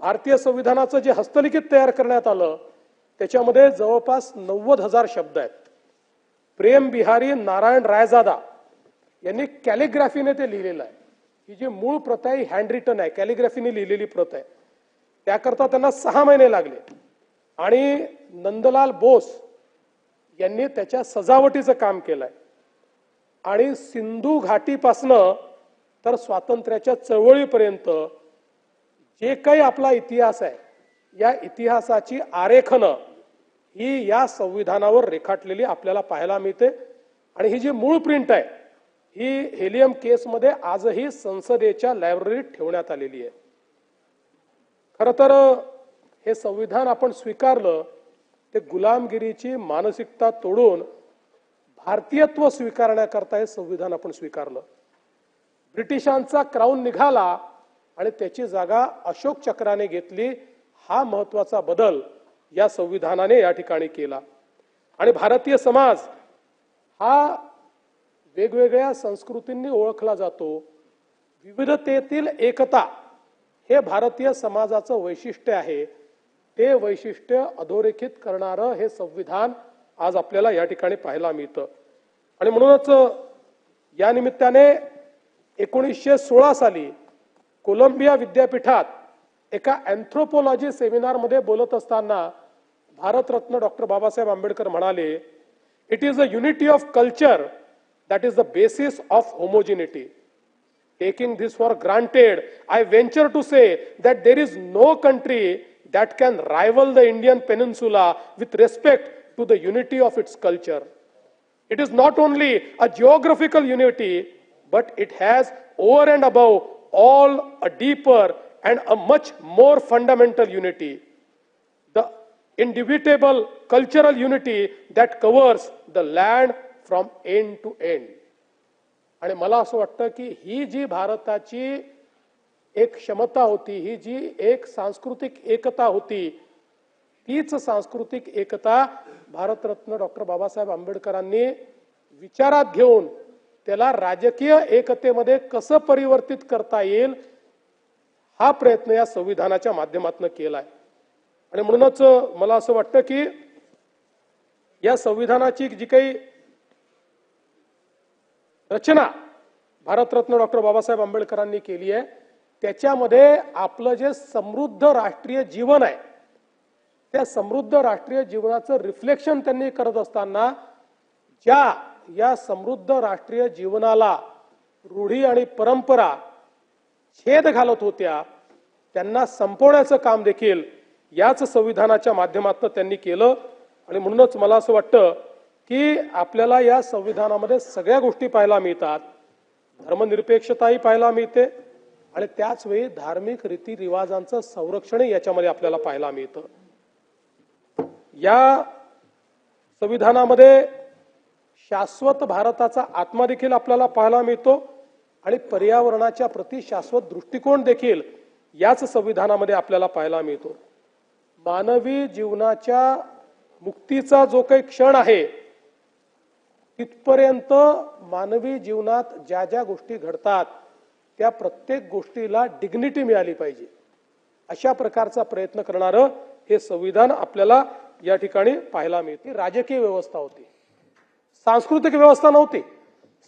भारतीय संविधानाचं जे हस्तलिखित तयार करण्यात आलं त्याच्यामध्ये जवळपास नव्वद हजार शब्द आहेत. प्रेम बिहारी नारायण रायजादा यांनी कॅलिग्राफीने ते लिहिलेलं आहे. ही जी मूळ प्रत आहे हँड रिटन आहे. कॅलिग्राफीने लिहिलेली प्रत आहे. त्याकरता त्यांना सहा महिने लागले. आणि नंदलाल बोस यांनी त्याच्या सजावटीचं काम केलंय. आणि सिंधू घाटीपासनं तर स्वातंत्र्याच्या चळवळीपर्यंत जे काही आपला इतिहास आहे या इतिहासाची आरेखनं ही या संविधानावर रेखाटलेली आपल्याला पाहायला मिळते. आणि ही जी मूळ प्रिंट आहे ही हेलियम केसमध्ये आजही संसदेच्या लायब्ररीत ठेवण्यात आलेली आहे. खरं तर हे संविधान आपण स्वीकारलं ते गुलामगिरीची मानसिकता तोडून भारतीयत्व स्वीकारण्याकरता हे संविधान आपण स्वीकारलं. ब्रिटिशांचा क्राऊन निघाला आणि त्याची जागा अशोक चक्राने घेतली हा महत्त्वाचा बदल या संविधानाने या ठिकाणी केला. आणि भारतीय समाज हा वेगवेगळ्या संस्कृतींनी ओळखला जातो. विविधतेतील एकता हे भारतीय समाजाचं वैशिष्ट्य आहे. ते वैशिष्ट्य अधोरेखित करणारं हे संविधान आज आपल्याला या ठिकाणी पाहायला मिळतं. आणि म्हणूनच या निमित्ताने एकोणीसशे सोळा साली कोलंबिया विद्यापीठात एका अँथ्रोपोलॉजी सेमिनारमध्ये बोलत असताना भारतरत्न डॉक्टर बाबासाहेब आंबेडकर म्हणाले it is a unity of culture that is the basis of homogeneity taking this for granted I venture to say that there is no country that can rival the Indian peninsula with respect to the unity of its culture it is not only a geographical unity but it has over and above all a deeper and a much more fundamental unity. The indubitable cultural unity that covers the land from end to end. आणि मला असं वाटतं की ही जी भारताची एक क्षमता होती ही जी एक सांस्कृतिक एकता होती तीच सांस्कृतिक एकता भारतरत्न डॉक्टर बाबासाहेब आंबेडकरांनी विचारात घेऊन त्याला राजकीय एकतेमध्ये कसं परिवर्तित करता येईल हा प्रयत्न या संविधानाच्या माध्यमातून केलाय. आणि म्हणूनच मला असं वाटतं की या संविधानाची जी काही रचना भारतरत्न डॉक्टर बाबासाहेब आंबेडकरांनी केली आहे त्याच्यामध्ये आपलं जे समृद्ध राष्ट्रीय जीवन आहे त्या समृद्ध राष्ट्रीय जीवनाचं रिफ्लेक्शन त्यांनी करत असताना ज्या या समृद्ध राष्ट्रीय जीवनाला रूढी आणि परंपरा छेद घालत होत्या त्यांना संपवण्याचं काम देखील याच संविधानाच्या माध्यमातून त्यांनी केलं. आणि म्हणूनच मला असं वाटतं की आपल्याला या संविधानामध्ये सगळ्या गोष्टी पाहायला मिळतात. धर्मनिरपेक्षताही पाहायला मिळते आणि त्याच वेळी धार्मिक रीतीरिवाजांचं संरक्षणही याच्यामध्ये आपल्याला पाहायला मिळतं. या संविधानामध्ये शाश्वत भारताचा आत्मा देखील आपल्याला पाहायला मिळतो आणि पर्यावरणाच्या प्रति शाश्वत दृष्टिकोन देखील याच संविधानामध्ये आपल्याला पाहायला मिळतो. मानवी जीवनाच्या मुक्तीचा जो काही क्षण आहे तिथपर्यंत मानवी जीवनात ज्या ज्या गोष्टी घडतात त्या प्रत्येक गोष्टीला डिग्निटी मिळाली पाहिजे. अशा प्रकारचा प्रयत्न करणारं हे संविधान आपल्याला या ठिकाणी पाहायला मिळते. राजकीय व्यवस्था होती. सांस्कृतिक व्यवस्था नव्हती.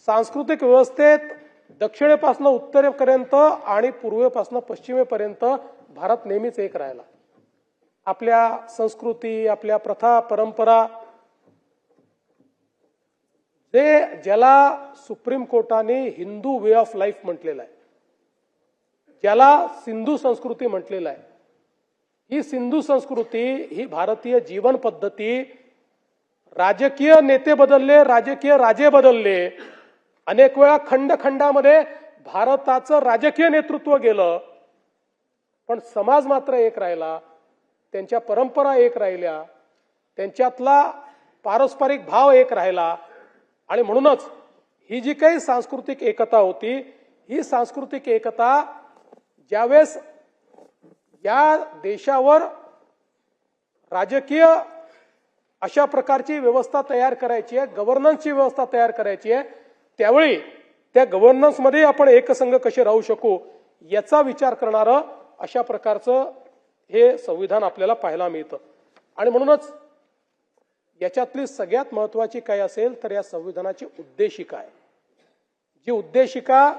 सांस्कृतिक व्यवस्थेत दक्षिणेपासून उत्तरेपर्यंत आणि पूर्वेपासून पश्चिमेपर्यंत भारत नेहमीच एक राहिला. आपल्या संस्कृती आपल्या प्रथा परंपरा जे ज्याला सुप्रीम कोर्टाने हिंदू वे ऑफ लाईफ म्हटलेलं आहे ज्याला सिंधू संस्कृती म्हटलेलं आहे ही सिंधू संस्कृती ही भारतीय जीवन पद्धती राजकीय नेते बदलले राजकीय राजे बदलले. अनेक वेळा खंडखंडामध्ये भारताचं राजकीय नेतृत्व गेलं. पण समाज मात्र एक राहिला त्यांच्या परंपरा एक राहिल्या त्यांच्यातला पारस्परिक भाव एक राहिला. आणि म्हणूनच ही जी काही सांस्कृतिक एकता होती ही सांस्कृतिक एकता ज्यावेळेस या देशावर राजकीय अशा प्रकारची व्यवस्था तयार करायची आहे गव्हर्नन्सची व्यवस्था तयार करायची आहे. त्यावेळी त्या गव्हर्नन्समध्ये आपण एकसंघ कसे राहू शकू याचा विचार करणारं अशा प्रकारचं हे संविधान आपल्याला पाहायला मिळतं. आणि म्हणूनच याच्यातली सगळ्यात महत्वाची काय असेल तर या संविधानाची उद्देशिका आहे. जी उद्देशिका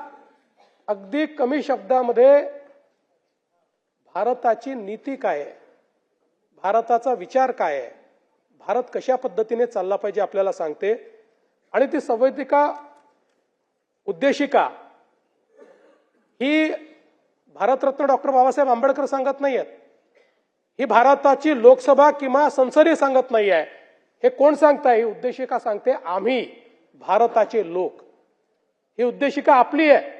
अगदी कमी शब्दामध्ये भारताची नीती काय आहे? भारताचा विचार काय आहे? भारत कशा पद्धतीने चालला पाहिजे आपल्याला सांगते. आणि ती संवैधिका उद्देशिका ही भारतरत्न डॉक्टर बाबासाहेब आंबेडकर सांगत नाही आहेत ही भारताची लोकसभा किंवा संसदही सांगत नाही आहे हे कोण सांगताय? ही उद्देशिका सांगते आम्ही भारताचे लोक. ही उद्देशिका आपली आहे.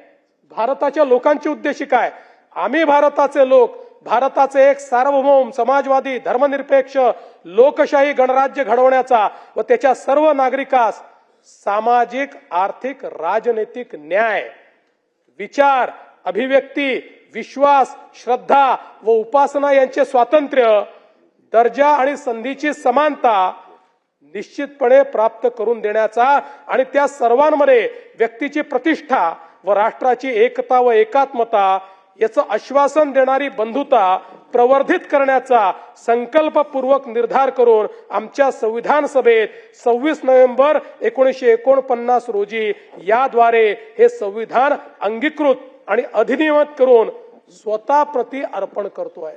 भारताच्या लोकांची उद्देशिका आहे. आम्ही भारताचे लोक. भारताचे एक सार्वभौम समाजवादी धर्मनिरपेक्ष लोकशाही गणराज्य घडवण्याचा व त्याच्या सर्व नागरिकास सामाजिक आर्थिक राजनैतिक न्याय विचार अभिव्यक्ती विश्वास श्रद्धा व उपासना यांचे स्वातंत्र्य दर्जा आणि संधीची समानता निश्चितपणे प्राप्त करून देण्याचा आणि त्या सर्वांमध्ये व्यक्तीची प्रतिष्ठा व राष्ट्राची एकता व एकात्मता याचं आश्वासन देणारी बंधुता प्रवर्धित करण्याचा संकल्पपूर्वक निर्धार करून आमच्या संविधान सभेत सव्वीस नोव्हेंबर एकोणीसशे एकोणपन्नास रोजी याद्वारे हे संविधान अंगीकृत आणि अधिनियमित करून स्वतः प्रती अर्पण करतोय.